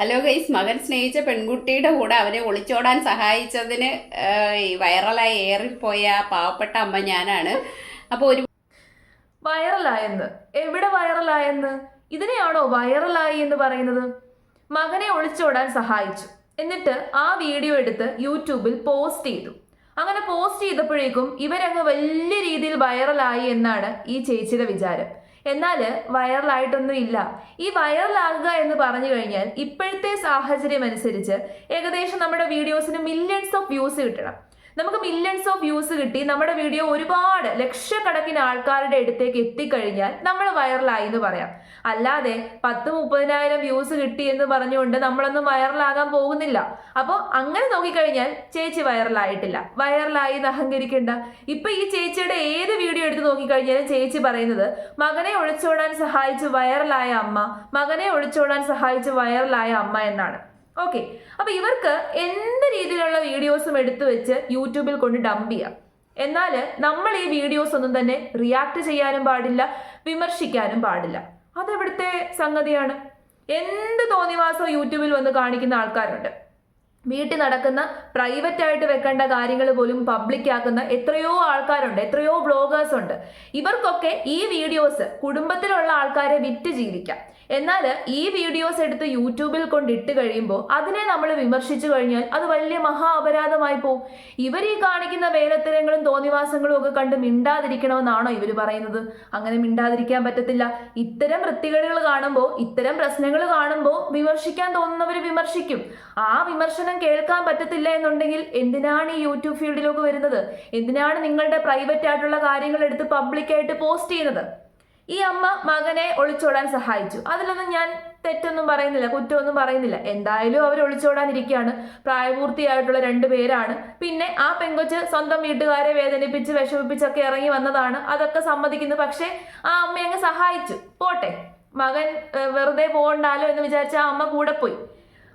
Hello guys മകൻ സ്നേഹിച്ച പെൺകുട്ടിയുടെ കൂടെ അവരെ ഒളിച്ചോടാൻ സഹായിച്ചതിന് വൈറലായി ഏറിപ്പോയ പാവപ്പെട്ട അമ്മ ഞാനാണ്. അപ്പോൾ ഒരു വൈറലായെന്ന്? എവിടെ വൈറലായെന്ന്? ഇതിനെയാണോ വൈറലായി എന്ന് പറയുന്നത്? മകനെ ഒളിച്ചോടാൻ സഹായിച്ചു. എന്നിട്ട് ആ വീഡിയോ എടുത്ത് യൂട്യൂബിൽ പോസ്റ്റ് ചെയ്തു. അങ്ങനെ പോസ്റ്റ് ചെയ്തപ്പോഴേക്കും ഇവരങ്ങ് വലിയ രീതിയിൽ വൈറലായി എന്നാണ് ഈ ചേച്ചിയുടെ വിചാരം. എന്നാൽ വൈറലായിട്ടൊന്നും ഇല്ല. ഈ വൈറലാകുക എന്ന് പറഞ്ഞു കഴിഞ്ഞാൽ ഇപ്പോഴത്തെ സാഹചര്യം അനുസരിച്ച് ഏകദേശം നമ്മുടെ വീഡിയോസിന് മില്യൺസ് ഓഫ് വ്യൂസ് കിട്ടണം. നമുക്ക് മില്യൺസ് ഓഫ് വ്യൂസ് കിട്ടി. നമ്മുടെ വീഡിയോ ഒരുപാട് ലക്ഷക്കണക്കിന് ആൾക്കാരുടെ അടുത്തേക്ക് എത്തിക്കഴിഞ്ഞാൽ നമ്മൾ വൈറലായി എന്ന് പറയാം. അല്ലാതെ പത്ത് മുപ്പതിനായിരം വ്യൂസ് കിട്ടി എന്ന് പറഞ്ഞുകൊണ്ട് നമ്മളൊന്നും വൈറലാകാൻ പോകുന്നില്ല. അപ്പോൾ അങ്ങനെ നോക്കിക്കഴിഞ്ഞാൽ ചേച്ചി വൈറലായിട്ടില്ല വൈറലായി എന്ന് അഹങ്കരിക്കേണ്ട. ഇപ്പൊ ഈ ചേച്ചിയുടെ ഏത് വീഡിയോ എടുത്ത് നോക്കിക്കഴിഞ്ഞാലും ചേച്ചി പറയുന്നത് മകനെ ഒളിച്ചോടാൻ സഹായിച്ച് വൈറലായ അമ്മ മകനെ ഒളിച്ചോടാൻ സഹായിച്ച് വൈറലായ അമ്മ എന്നാണ്. ഓക്കെ അപ്പൊ ഇവർക്ക് എന്ത് രീതിയിലുള്ള വീഡിയോസും എടുത്തു വെച്ച് യൂട്യൂബിൽ കൊണ്ട് ഡംപ് ചെയ്യാം. എന്നാൽ നമ്മൾ ഈ വീഡിയോസ് ഒന്നും തന്നെ റിയാക്ട് ചെയ്യാനും പാടില്ല വിമർശിക്കാനും പാടില്ല. അതെവിടുത്തെ സംഗതിയാണ്? എന്ത് തോന്നിവാസവും യൂട്യൂബിൽ വന്ന് കാണിക്കുന്ന ആൾക്കാരുണ്ട്. വീട്ടിൽ നടക്കുന്ന പ്രൈവറ്റ് ആയിട്ട് വെക്കേണ്ട കാര്യങ്ങൾ പോലും പബ്ലിക് ആക്കുന്ന എത്രയോ ആൾക്കാരുണ്ട് എത്രയോ ബ്ലോഗേഴ്സ് ഉണ്ട്. ഇവർക്കൊക്കെ ഈ വീഡിയോസ് കുടുംബത്തിലുള്ള ആൾക്കാരെ വിറ്റ് ജീവിക്കാം. എന്നാൽ ഈ വീഡിയോസ് എടുത്ത് യൂട്യൂബിൽ കൊണ്ട് ഇട്ട് കഴിയുമ്പോൾ അതിനെ നമ്മൾ വിമർശിച്ചു കഴിഞ്ഞാൽ അത് വലിയ മഹാ അപരാധമായി പോകും ഇവർ ഈ കാണിക്കുന്ന വേലത്തരങ്ങളും തോന്നിവാസങ്ങളും ഒക്കെ കണ്ട് മിണ്ടാതിരിക്കണമെന്നാണോ ഇവർ പറയുന്നത്? അങ്ങനെ മിണ്ടാതിരിക്കാൻ പറ്റത്തില്ല. ഇത്തരം വൃത്തികേടുകൾ കാണുമ്പോൾ ഇത്തരം പ്രശ്നങ്ങൾ കാണുമ്പോൾ വിമർശിക്കാൻ തോന്നുന്നവർ വിമർശിക്കും. ആ വിമർശനം കേൾക്കാൻ പറ്റത്തില്ല എന്നുണ്ടെങ്കിൽ എന്തിനാണ് ഈ യൂട്യൂബ് ഫീൽഡിലേക്ക് വരുന്നത്? എന്തിനാണ് നിങ്ങളുടെ പ്രൈവറ്റ് ആയിട്ടുള്ള കാര്യങ്ങൾ എടുത്ത് പബ്ലിക്കായിട്ട് പോസ്റ്റ് ചെയ്യുന്നത്? ഈ അമ്മ മകനെ ഒളിച്ചോടാൻ സഹായിച്ചു. അതിലൊന്നും ഞാൻ തെറ്റൊന്നും പറയുന്നില്ല കുറ്റമൊന്നും പറയുന്നില്ല. എന്തായാലും അവർ ഒളിച്ചോടാനിരിക്കുകയാണ് പ്രായപൂർത്തിയായിട്ടുള്ള രണ്ട് പേരാണ്. പിന്നെ ആ പെങ്കൊച്ച് സ്വന്തം വീട്ടുകാരെ വേദനിപ്പിച്ച് വിഷമിപ്പിച്ചൊക്കെ ഇറങ്ങി വന്നതാണ്. അതൊക്കെ സമ്മതിക്കുന്നു. പക്ഷേ ആ അമ്മ അങ്ങ് സഹായിച്ചു. പോട്ടെ. മകൻ വെറുതെ പോകണ്ടാലോ എന്ന് വിചാരിച്ച ആ അമ്മ കൂടെ പോയി.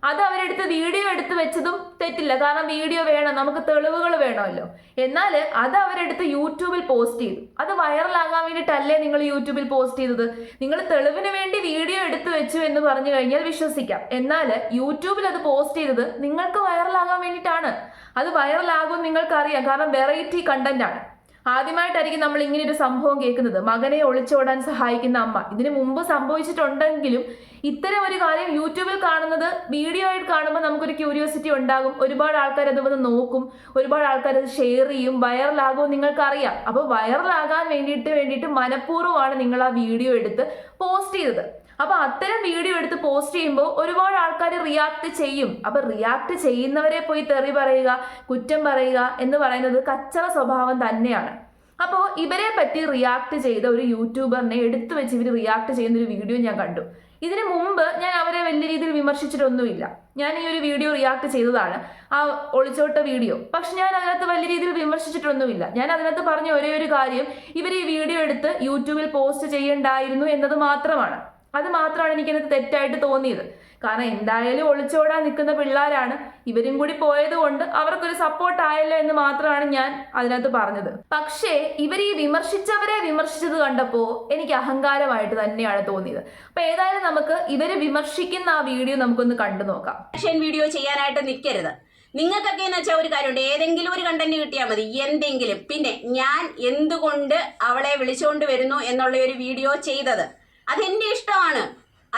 അത് അവരെടുത്ത് വീഡിയോ എടുത്ത് വെച്ചതും തെറ്റില്ല. കാരണം വീഡിയോ വേണം നമുക്ക് തെളിവുകൾ വേണമല്ലോ. എന്നാൽ അത് അവരെടുത്ത് യൂട്യൂബിൽ പോസ്റ്റ് ചെയ്തു. അത് വൈറലാകാൻ വേണ്ടിയിട്ടല്ലേ നിങ്ങൾ യൂട്യൂബിൽ പോസ്റ്റ് ചെയ്തത്? നിങ്ങൾ തെളിവിന് വേണ്ടി വീഡിയോ എടുത്ത് വെച്ചു എന്ന് പറഞ്ഞു കഴിഞ്ഞാൽ വിശ്വസിക്കാം. എന്നാൽ യൂട്യൂബിൽ അത് പോസ്റ്റ് ചെയ്തത് നിങ്ങൾക്ക് വൈറലാകാൻ വേണ്ടിയിട്ടാണ്. അത് വൈറലാകും നിങ്ങൾക്കറിയാം. കാരണം വെറൈറ്റി കണ്ടന്റ് ആണ്. ആദ്യമായിട്ടായിരിക്കും നമ്മൾ ഇങ്ങനെ ഒരു സംഭവം കേൾക്കുന്നത്. മകനെ ഒളിച്ചോടാൻ സഹായിക്കുന്ന അമ്മ. ഇതിനു മുമ്പ് സംഭവിച്ചിട്ടുണ്ടെങ്കിലും ഇത്തരം ഒരു കാര്യം യൂട്യൂബിൽ കാണുന്നത് വീഡിയോ ആയിട്ട് കാണുമ്പോൾ നമുക്കൊരു ക്യൂരിയോസിറ്റി ഉണ്ടാകും. ഒരുപാട് ആൾക്കാർ അത് വന്ന് നോക്കും. ഒരുപാട് ആൾക്കാർ അത് ഷെയർ ചെയ്യും. വൈറലാകും നിങ്ങൾക്കറിയാം. അപ്പോൾ വൈറലാകാൻ വേണ്ടിയിട്ട് വേണ്ടിയിട്ട് മനഃപൂർവമാണ് നിങ്ങൾ ആ വീഡിയോ എടുത്ത് പോസ്റ്റ് ചെയ്തത്. അപ്പൊ അത്തരം വീഡിയോ എടുത്ത് പോസ്റ്റ് ചെയ്യുമ്പോൾ ഒരുപാട് ആൾക്കാർ റിയാക്ട് ചെയ്യും. അപ്പൊ റിയാക്ട് ചെയ്യുന്നവരെ പോയി തെറി പറയുക കുറ്റം പറയുക എന്ന് പറയുന്നത് കച്ചറ സ്വഭാവം തന്നെയാണ്. അപ്പോൾ ഇവരെ പറ്റി റിയാക്ട് ചെയ്ത ഒരു യൂട്യൂബറിനെ എടുത്തു വെച്ച് ഇവർ റിയാക്ട് ചെയ്യുന്ന ഒരു വീഡിയോ ഞാൻ കണ്ടു. ഇതിനു മുമ്പ് ഞാൻ അവരെ വലിയ രീതിയിൽ വിമർശിച്ചിട്ടൊന്നുമില്ല. ഞാൻ ഈ ഒരു വീഡിയോ റിയാക്ട് ചെയ്തതാണ് ആ ഒളിച്ചോട്ട വീഡിയോ പക്ഷെ ഞാൻ അതിനകത്ത് വലിയ രീതിയിൽ വിമർശിച്ചിട്ടൊന്നുമില്ല. ഞാൻ അതിനകത്ത് പറഞ്ഞ ഒരേ ഒരു കാര്യം ഇവർ ഈ വീഡിയോ എടുത്ത് യൂട്യൂബിൽ പോസ്റ്റ് ചെയ്യണ്ടായിരുന്നു എന്നത് മാത്രമാണ്. അത് മാത്രമാണ് എനിക്കതിനകത്ത് തെറ്റായിട്ട് തോന്നിയത്. കാരണം എന്തായാലും ഒളിച്ചോടാൻ നിൽക്കുന്ന പിള്ളേരാണ്. ഇവരും കൂടി പോയത് കൊണ്ട് അവർക്കൊരു സപ്പോർട്ട് ആയല്ലോ എന്ന് മാത്രമാണ് ഞാൻ അതിനകത്ത് പറഞ്ഞത്. പക്ഷേ ഇവർ ഈ വിമർശിച്ചവരെ വിമർശിച്ചത് കണ്ടപ്പോൾ എനിക്ക് അഹങ്കാരമായിട്ട് തന്നെയാണ് തോന്നിയത്. അപ്പൊ ഏതായാലും നമുക്ക് ഇവർ വിമർശിക്കുന്ന ആ വീഡിയോ നമുക്കൊന്ന് കണ്ടു നോക്കാം. വീഡിയോ ചെയ്യാനായിട്ട് നിൽക്കരുത് നിങ്ങൾക്കൊക്കെ എന്ന് വെച്ചാൽ ഒരു കാര്യമുണ്ട്. ഏതെങ്കിലും ഒരു കണ്ടന്റ് കിട്ടിയാൽ മതി. എന്തെങ്കിലും. പിന്നെ ഞാൻ എന്തുകൊണ്ട് അവളെ വിളിച്ചുകൊണ്ട് വരുന്നു എന്നുള്ള ഒരു വീഡിയോ ചെയ്തത്? അതെന്റെ ഇഷ്ടമാണ്.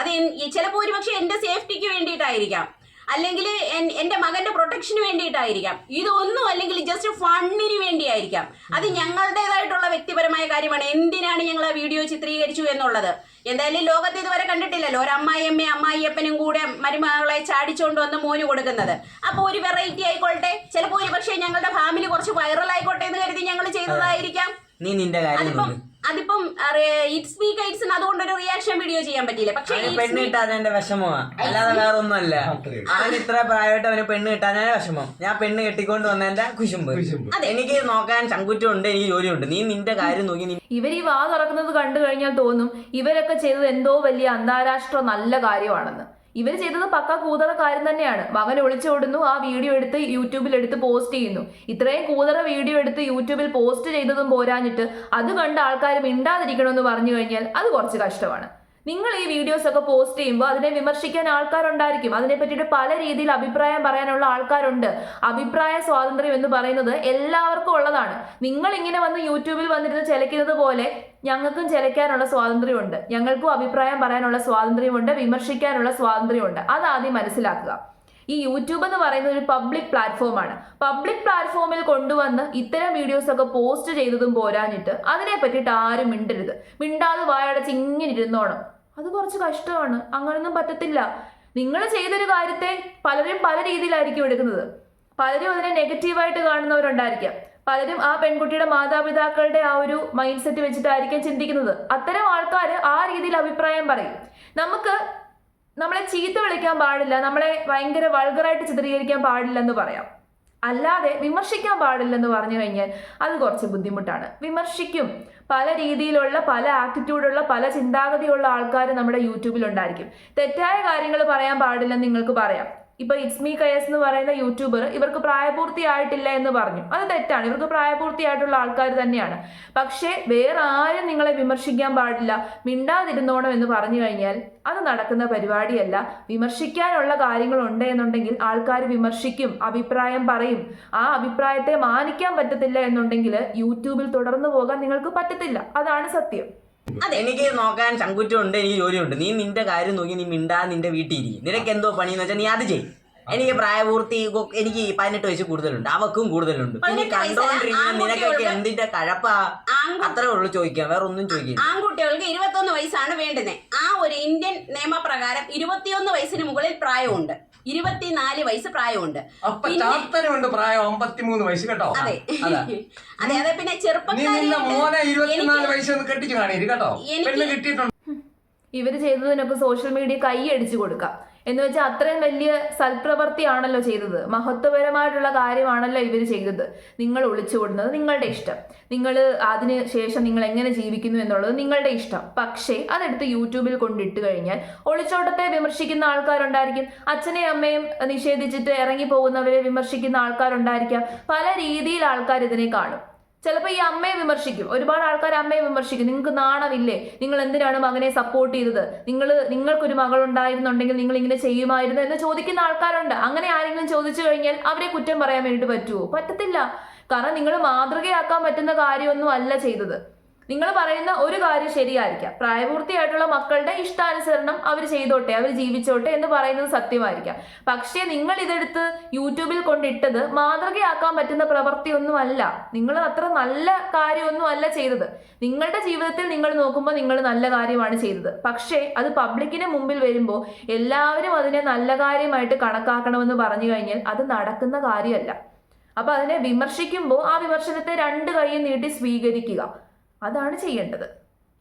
അത് ചിലപ്പോൾ ഒരുപക്ഷെ എന്റെ സേഫ്റ്റിക്ക് വേണ്ടിയിട്ടായിരിക്കാം. അല്ലെങ്കിൽ എന്റെ എന്റെ മകന്റെ പ്രൊട്ടക്ഷന് വേണ്ടിയിട്ടായിരിക്കാം. ഇതൊന്നും അല്ലെങ്കിൽ ജസ്റ്റ് ഫണ്ണിന് വേണ്ടിയായിരിക്കാം. അത് ഞങ്ങളുടേതായിട്ടുള്ള വ്യക്തിപരമായ കാര്യമാണ്. എന്തിനാണ് ഞങ്ങൾ ആ വീഡിയോ ചിത്രീകരിച്ചു എന്നുള്ളത്? എന്തായാലും ലോകത്ത് ഇതുവരെ കണ്ടിട്ടില്ലല്ലോ. ഒരു അമ്മായിയമ്മയും അമ്മായിയപ്പനും കൂടെ മരുമകളെ ചാടിച്ചുകൊണ്ട് വന്ന് മോന് കൊടുക്കുന്നത്. അപ്പോൾ ഒരു വെറൈറ്റി ആയിക്കോട്ടെ. ചിലപ്പോൾ ഒരു പക്ഷേ ഞങ്ങളുടെ ഫാമിലി കുറച്ച് വൈറൽ ആയിക്കോട്ടെ എന്ന് കരുതി ഞങ്ങൾ ചെയ്തതായിരിക്കാം. നീ നിന്റെ കാര്യം അതിപ്പം ഇറ്റ്സ് വീക്ക് ഇറ്റ്സ് മീ ഒരു റിയാക്ഷൻ വീഡിയോ ചെയ്യാൻ പറ്റില്ല പക്ഷേ പെണ്ണ് കിട്ടാതെ വിഷമമാ. അല്ലാതെ വേറെ ഒന്നുമല്ല അവൻ ഇത്ര പ്രായമായിട്ട് അവന് പെണ്ണ് കിട്ടാതെ വിഷമം. ഞാൻ പെണ്ണ് കെട്ടിക്കൊണ്ട് വന്നതിന്റെ കുശുമ്പ്. എനിക്ക് നോക്കാൻ ചങ്കുറ്റം ഉണ്ട് എനിക്ക് ജോലിയുണ്ട്. നീ നിന്റെ കാര്യം നോക്കി നീ ഇവർ ഈ വാ തുറക്കുന്നത് കണ്ടു കഴിഞ്ഞാൽ തോന്നും ഇവരൊക്കെ ചെയ്തത് എന്തോ വലിയ അന്താരാഷ്ട്ര നല്ല കാര്യമാണെന്ന്. ഇവർ ചെയ്തത് പക്ക കൂതറ കാര്യം തന്നെയാണ്. മകൻ ഒളിച്ചോടുന്നു ആ വീഡിയോ എടുത്ത് യൂട്യൂബിൽ എടുത്ത് പോസ്റ്റ് ചെയ്യുന്നു. ഇത്രയും കൂതറ വീഡിയോ എടുത്ത് യൂട്യൂബിൽ പോസ്റ്റ് ചെയ്തതും പോരാഞ്ഞിട്ട് അത് കണ്ട് ആൾക്കാർ മിണ്ടാതിരിക്കണമെന്ന് പറഞ്ഞു കഴിഞ്ഞാൽ അത് കുറച്ച് കഷ്ടമാണ്. നിങ്ങൾ ഈ വീഡിയോസ് ഒക്കെ പോസ്റ്റ് ചെയ്യുമ്പോൾ അതിനെ വിമർശിക്കാൻ ആൾക്കാരുണ്ടായിരിക്കും. അതിനെ പറ്റിയിട്ട് പല രീതിയിൽ അഭിപ്രായം പറയാനുള്ള ആൾക്കാരുണ്ട്. അഭിപ്രായ സ്വാതന്ത്ര്യം എന്ന് പറയുന്നത് എല്ലാവർക്കും ഉള്ളതാണ്. നിങ്ങൾ ഇങ്ങനെ വന്ന് യൂട്യൂബിൽ വന്നിരുന്ന് ചിലക്കുന്നത് പോലെ ഞങ്ങൾക്കും ചിലക്കാനുള്ള സ്വാതന്ത്ര്യമുണ്ട്. ഞങ്ങൾക്കും അഭിപ്രായം പറയാനുള്ള സ്വാതന്ത്ര്യമുണ്ട് വിമർശിക്കാനുള്ള സ്വാതന്ത്ര്യമുണ്ട്. അതാദ്യം മനസ്സിലാക്കുക. ഈ യൂട്യൂബ് എന്ന് പറയുന്നത് ഒരു പബ്ലിക് പ്ലാറ്റ്ഫോമാണ് പബ്ലിക് പ്ലാറ്റ്ഫോമിൽ കൊണ്ടുവന്ന് ഇത്തരം വീഡിയോസ് ഒക്കെ പോസ്റ്റ് ചെയ്തതും പോരാഞ്ഞിട്ട് അതിനെ പറ്റിയിട്ട് ആരും മിണ്ടരുത്. മിണ്ടാതെ വായടച്ച് ഇങ്ങനെ ഇരുന്നോണം. അത് കുറച്ച് കഷ്ടമാണ്. അങ്ങനൊന്നും പറ്റത്തില്ല. നിങ്ങൾ ചെയ്തൊരു കാര്യത്തെ പലരും പല രീതിയിലായിരിക്കും എടുക്കുന്നത്. പലരും അതിനെ നെഗറ്റീവായിട്ട് കാണുന്നവരുണ്ടായിരിക്കാം. പലരും ആ പെൺകുട്ടിയുടെ മാതാപിതാക്കളുടെ ആ ഒരു മൈൻഡ് സെറ്റ് വെച്ചിട്ടായിരിക്കും ചിന്തിക്കുന്നത്. അത്തരം ആൾക്കാർ ആ രീതിയിൽ അഭിപ്രായം പറയും. നമുക്ക് നമ്മളെ ചീത്ത വിളിക്കാൻ പാടില്ല നമ്മളെ ഭയങ്കര വൾഗറായിട്ട് ചിത്രീകരിക്കാൻ പാടില്ല എന്ന് പറയാം. അല്ലാതെ വിമർശിക്കാൻ പാടില്ലെന്ന് പറഞ്ഞു കഴിഞ്ഞാൽ അത് കുറച്ച് ബുദ്ധിമുട്ടാണ്. വിമർശിക്കും. പല രീതിയിലുള്ള പല ആറ്റിറ്റ്യൂഡുള്ള പല ചിന്താഗതിയുള്ള ആൾക്കാർ നമ്മുടെ യൂട്യൂബിൽ ഉണ്ടായിരിക്കും. തെറ്റായ കാര്യങ്ങൾ പറയാൻ പാടില്ലെന്ന് നിങ്ങൾക്ക് പറയാം. ഇപ്പൊ ഇസ്മി കയസ് എന്ന് പറയുന്ന യൂട്യൂബർ ഇവർക്ക് പ്രായപൂർത്തിയായിട്ടില്ല എന്ന് പറഞ്ഞു. അത് തെറ്റാണ്. ഇവർക്ക് പ്രായപൂർത്തിയായിട്ടുള്ള ആൾക്കാർ തന്നെയാണ്. പക്ഷേ വേറെ ആരും നിങ്ങളെ വിമർശിക്കാൻ പാടില്ല. മിണ്ടാതിരുന്നോണം എന്ന് പറഞ്ഞു കഴിഞ്ഞാൽ അത് നടക്കുന്ന പരിപാടിയല്ല. വിമർശിക്കാനുള്ള കാര്യങ്ങൾ ഉണ്ട് എന്നുണ്ടെങ്കിൽ ആൾക്കാർ വിമർശിക്കും അഭിപ്രായം പറയും. ആ അഭിപ്രായത്തെ മാനിക്കാൻ പറ്റത്തില്ല എന്നുണ്ടെങ്കിൽ യൂട്യൂബിൽ തുടർന്നു പോകാൻ നിങ്ങൾക്ക് പറ്റത്തില്ല. അതാണ് സത്യം. എനിക്ക് നോക്കാൻ ചങ്കുറ്റുണ്ട് എനിക്ക് ജോലിയുണ്ട്. നീ നിന്റെ കാര്യം നോക്കി നീ മിണ്ടാ നിന്റെ വീട്ടിൽ ഇരിക്കും. നിനക്ക് എന്തോ പണിയെന്ന് വെച്ചാൽ നീ അത് ചെയ്യും. എനിക്ക് പ്രായപൂർത്തി എനിക്ക് പതിനെട്ട് വയസ്സ് കൂടുതലുണ്ട്. അവക്കും കൂടുതലുണ്ട്. പിന്നെ കണ്ടോണ്ടിരിക്കുന്ന നിനക്കൊക്കെ എന്തിന്റെ കഴപ്പാ? അത്രേ ഉള്ളു ചോദിക്കാം വേറെ ഒന്നും ചോദിക്കില്ല. ആൺകുട്ടികൾക്ക് ഇരുപത്തൊന്ന് വയസ്സാണ് വേണ്ടുന്നത് ആ ഒരു ഇന്ത്യൻ നിയമപ്രകാരം ഇരുപത്തിയൊന്ന് വയസ്സിന് മുകളിൽ പ്രായമുണ്ട് ഇരുപത്തിനാല് വയസ്സ് പ്രായമുണ്ട്. അപ്പൊ പിന്നെ- ചാത്തനുണ്ട് പ്രായം അമ്പത്തിമൂന്ന് വയസ്സ് കേട്ടോ. അതെ. അതെ. അതെ പിന്നെ ചെറുപ്പം ഇവർ ചെയ്തതിനൊപ്പം കേട്ടോ. ചെയ്തതിനൊക്കെ സോഷ്യൽ മീഡിയ കൈ അടിച്ചു കൊടുക്കാം. എന്ന് വെച്ചാൽ അത്രയും വലിയ സൽപ്രവൃത്തിയാണല്ലോ ചെയ്തത്. മഹത്വപരമായിട്ടുള്ള കാര്യമാണല്ലോ ഇവർ ചെയ്തത്. നിങ്ങൾ ഒളിച്ചുവിടുന്നത് നിങ്ങളുടെ ഇഷ്ടം. നിങ്ങൾ അതിന് ശേഷം നിങ്ങൾ എങ്ങനെ ജീവിക്കുന്നു എന്നുള്ളത് നിങ്ങളുടെ ഇഷ്ടം. പക്ഷേ അതെടുത്ത് യൂട്യൂബിൽ കൊണ്ടിട്ട് കഴിഞ്ഞാൽ ഒളിച്ചോട്ടത്തെ വിമർശിക്കുന്ന ആൾക്കാരുണ്ടായിരിക്കും. അച്ഛനെയും അമ്മയും നിഷേധിച്ചിട്ട് ഇറങ്ങി പോകുന്നവരെ വിമർശിക്കുന്ന ആൾക്കാരുണ്ടായിരിക്കാം. പല രീതിയിൽ ആൾക്കാർ ഇതിനെ കാണും. ചിലപ്പോൾ ഈ അമ്മയെ വിമർശിക്കും. ഒരുപാട് ആൾക്കാർ അമ്മയെ വിമർശിക്കും. നിങ്ങൾക്ക് നാണമില്ലേ? നിങ്ങൾ എന്തിനാണ് മകനെ സപ്പോർട്ട് ചെയ്തത്? നിങ്ങൾ നിങ്ങൾക്കൊരു മകൾ ഉണ്ടായിരുന്നുണ്ടെങ്കിൽ നിങ്ങൾ ഇങ്ങനെ ചെയ്യുമായിരുന്നു? എന്ന് ചോദിക്കുന്ന ആൾക്കാരുണ്ട്. അങ്ങനെ ആരെങ്കിലും ചോദിച്ചു കഴിഞ്ഞാൽ അവരെ കുറ്റം പറയാൻ വേണ്ടിയിട്ട് പറ്റുമോ പറ്റത്തില്ല. കാരണം നിങ്ങൾ മാതൃകയാക്കാൻ പറ്റുന്ന കാര്യമൊന്നും അല്ല ചെയ്തത്. നിങ്ങൾ പറയുന്ന ഒരു കാര്യം ശരിയായിരിക്കാം. പ്രായപൂർത്തിയായിട്ടുള്ള മക്കളുടെ ഇഷ്ടാനുസരണം അവർ ചെയ്തോട്ടെ അവർ ജീവിച്ചോട്ടെ എന്ന് പറയുന്നത് സത്യമായിരിക്കാം. പക്ഷേ നിങ്ങൾ ഇതെടുത്ത് യൂട്യൂബിൽ കൊണ്ടിട്ടത് മാതൃകയാക്കാൻ പറ്റുന്ന പ്രവൃത്തിയൊന്നുമല്ല. നിങ്ങൾ അത്ര നല്ല കാര്യമൊന്നും അല്ല ചെയ്തത്. നിങ്ങളുടെ ജീവിതത്തിൽ നിങ്ങൾ നോക്കുമ്പോൾ നിങ്ങൾ നല്ല കാര്യമാണ് ചെയ്തത്. പക്ഷേ അത് പബ്ലിക്കിന് മുമ്പിൽ വരുമ്പോൾ എല്ലാവരും അതിനെ നല്ല കാര്യമായിട്ട് കണക്കാക്കണമെന്ന് പറഞ്ഞു കഴിഞ്ഞാൽ അത് നടക്കുന്ന കാര്യമല്ല. അപ്പൊ അതിനെ വിമർശിക്കുമ്പോൾ ആ വിമർശനത്തെ രണ്ട് കൈയും നീട്ടി സ്വീകരിക്കുക. അതാണ് ചെയ്യേണ്ടത്.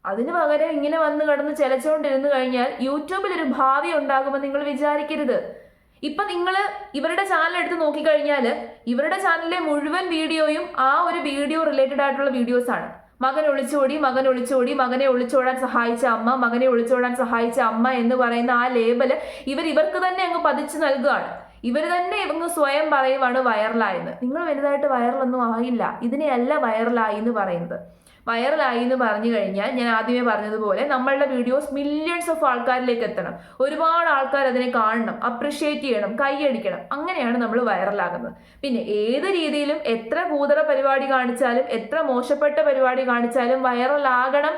അതിന് പകരം ഇങ്ങനെ വന്ന് കിടന്ന് ചിലച്ചുകൊണ്ടിരുന്നു കഴിഞ്ഞാൽ യൂട്യൂബിൽ ഒരു ഭാവി ഉണ്ടാകുമെന്ന് നിങ്ങൾ വിചാരിക്കരുത്. ഇപ്പൊ നിങ്ങൾ ഇവരുടെ ചാനൽ എടുത്ത് നോക്കിക്കഴിഞ്ഞാൽ ഇവരുടെ ചാനലിലെ മുഴുവൻ വീഡിയോയും ആ ഒരു വീഡിയോ റിലേറ്റഡ് ആയിട്ടുള്ള വീഡിയോസ് ആണ്. മകൻ ഒളിച്ചോടി മകൻ ഒളിച്ചോടി മകനെ ഒളിച്ചോടാൻ സഹായിച്ച അമ്മ മകനെ ഒളിച്ചോടാൻ സഹായിച്ച അമ്മ എന്ന് പറയുന്ന ആ ലേബൽ ഇവർ ഇവർക്ക് തന്നെ അങ്ങ് പതിച്ചു നൽകുകയാണ്. ഇവർ തന്നെ ഇവങ്ങ് സ്വയം പറയുവാണ് വൈറലായെന്ന് നിങ്ങൾ വലുതായിട്ട് വൈറലൊന്നും ആയില്ല. ഇതിനെയല്ല വൈറലായി എന്ന് പറയുന്നത്. വൈറലായി എന്ന് പറഞ്ഞു കഴിഞ്ഞാൽ ഞാൻ ആദ്യമേ പറഞ്ഞതുപോലെ നമ്മളുടെ വീഡിയോസ് മില്യൺസ് ഓഫ് ആൾക്കാരിലേക്ക് എത്തണം. ഒരുപാട് ആൾക്കാർ അതിനെ കാണണം അപ്രിഷ്യേറ്റ് ചെയ്യണം കൈയടിക്കണം അങ്ങനെയാണ് നമ്മൾ വൈറലാകുന്നത് പിന്നെ ഏത് രീതിയിലും എത്ര ഭൂതറ പരിപാടി കാണിച്ചാലും എത്ര മോശപ്പെട്ട പരിപാടി കാണിച്ചാലും വൈറലാകണം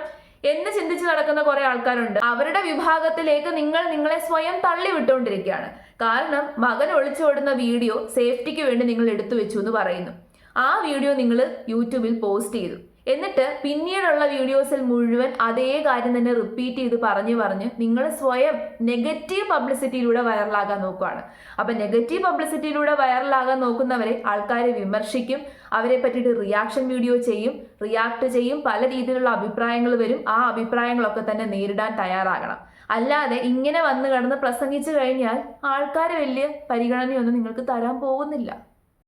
എന്ന് ചിന്തിച്ച് നടക്കുന്ന കുറെ ആൾക്കാരുണ്ട്. അവരുടെ വിഭാഗത്തിലേക്ക് നിങ്ങൾ നിങ്ങളെ സ്വയം തള്ളി വിട്ടുകൊണ്ടിരിക്കുകയാണ് കാരണം മകൻ ഒളിച്ചോടുന്ന വീഡിയോ സേഫ്റ്റിക്ക് വേണ്ടി നിങ്ങൾ എടുത്തു വെച്ചു എന്ന് പറയുന്നു. ആ വീഡിയോ നിങ്ങൾ യൂട്യൂബിൽ പോസ്റ്റ് ചെയ്തു. എന്നിട്ട് പിന്നീടുള്ള വീഡിയോസിൽ മുഴുവൻ അതേ കാര്യം തന്നെ റിപ്പീറ്റ് ചെയ്ത് പറഞ്ഞു പറഞ്ഞ് നിങ്ങൾ സ്വയം നെഗറ്റീവ് പബ്ലിസിറ്റിയിലൂടെ വൈറലാകാൻ നോക്കുകയാണ് അപ്പം നെഗറ്റീവ് പബ്ലിസിറ്റിയിലൂടെ വൈറലാകാൻ നോക്കുന്നവരെ ആൾക്കാർ വിമർശിക്കും അവരെ പറ്റിയിട്ട് റിയാക്ഷൻ വീഡിയോ ചെയ്യും റിയാക്ട് ചെയ്യും പല രീതിയിലുള്ള അഭിപ്രായങ്ങൾ വരും ആ അഭിപ്രായങ്ങളൊക്കെ തന്നെ നേരിടാൻ തയ്യാറാകണം. അല്ലാതെ ഇങ്ങനെ വന്ന് കിടന്ന് പ്രസംഗിച്ചു കഴിഞ്ഞാൽ ആൾക്കാർ വലിയ പരിഗണനയൊന്നും നിങ്ങൾക്ക് തരാൻ പോകുന്നില്ല.